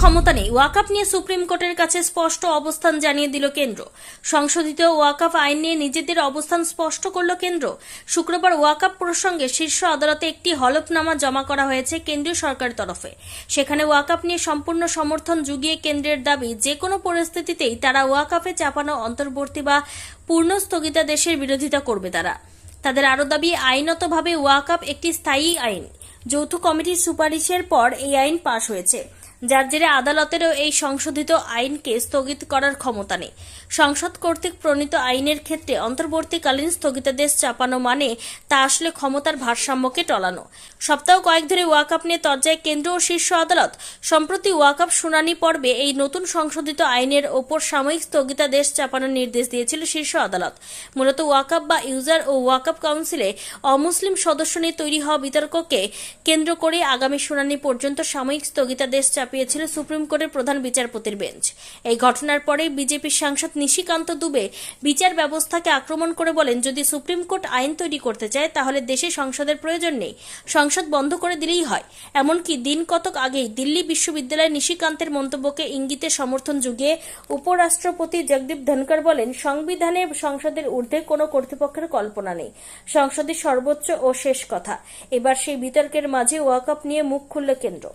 ক্ষমতা নেই। ওয়াকাপ নিয়ে সুপ্রিম কোর্টের কাছে স্পষ্ট অবস্থান জানিয়ে দিল কেন্দ্র। সংশোধিত ওয়াকাপ আইন নিয়ে নিজেদের অবস্থান স্পষ্ট করল কেন্দ্র। শুক্রবার ওয়াকাপ প্রসঙ্গে শীর্ষ আদালতে একটি হলফনামা জমা করা হয়েছে কেন্দ্রীয় সরকারের তরফে। সেখানে ওয়াকাপ নিয়ে সম্পূর্ণ সমর্থন জুগিয়ে কেন্দ্রের দাবি যে কোনো পরিস্থিতিতেই তারা ওয়াকাপে চাপানো অন্তর্বর্তী বা পূর্ণ স্থগিতাদেশের বিরোধিতা করবে তারা। তাদের আরও দাবি, আইনতভাবে ওয়াকাপ একটি স্থায়ী আইন। যৌথ কমিটির সুপারিশের পর এই আইন পাশ হয়েছে। যার জেরে আদালতেরও এই সংশোধিত আইনকে স্থগিত করার ক্ষমতা নেই। সংসদ কর্তৃক প্রণীত আইনের ক্ষেত্রে অন্তর্বর্তীকালীন স্থগিতাদেশ চাপানো মানে তা আসলে ক্ষমতার ভারসাম্যকে টলানো। সপ্তাহ কয়েক ধরে ওয়াকাপ নিয়ে তর্জায় কেন্দ্র ও শীর্ষ আদালত সম্প্রতি ওয়াকাপ শুনানি পর্বে এই নতুন সংশোধিত আইনের ওপর সাময়িক স্থগিতাদেশ চাপানোর নির্দেশ দিয়েছিল শীর্ষ আদালত। মূলত ওয়াকাপ বা ইউজার ও ওয়াকাপ কাউন্সিলে অমুসলিম সদস্য নিয়ে তৈরি হওয়া বিতর্ককে কেন্দ্র করে আগামী শুনানি পর্যন্ত সাময়িক স্থগিতাদেশ চাপিয়েছিল সুপ্রিম কোর্টের প্রধান বিচারপতির বেঞ্চ। এই ঘটনার পরে বিজেপির সাংসদ নিশিকান্ত দুবে বিচার ব্যবস্থাকে আক্রমণ করে বলেন, যদি সুপ্রিম কোর্ট আইন তৈরি করতে চায়, তাহলে দেশে সংসদের প্রয়োজন নেই। সংসদ বন্ধ করে দিলেই হয়। এমনকি দিন কতক আগেই দিল্লি বিশ্ববিদ্যালয়ের নিশিকান্তের মন্তব্যকে ইঙ্গিতে সমর্থন যুগিয়ে উপরাষ্ট্রপতি জগদীপ ধনকর বলেন, সংবিধানে সংসদের ঊর্ধ্বে কোনো কর্তৃপক্ষের কল্পনা নেই। সংসদের সর্বোচ্চ ও শেষ কথা। এবার সেই বিতর্কের মাঝে ওয়াকআপ নিয়ে মুখ খুলল কেন্দ্র।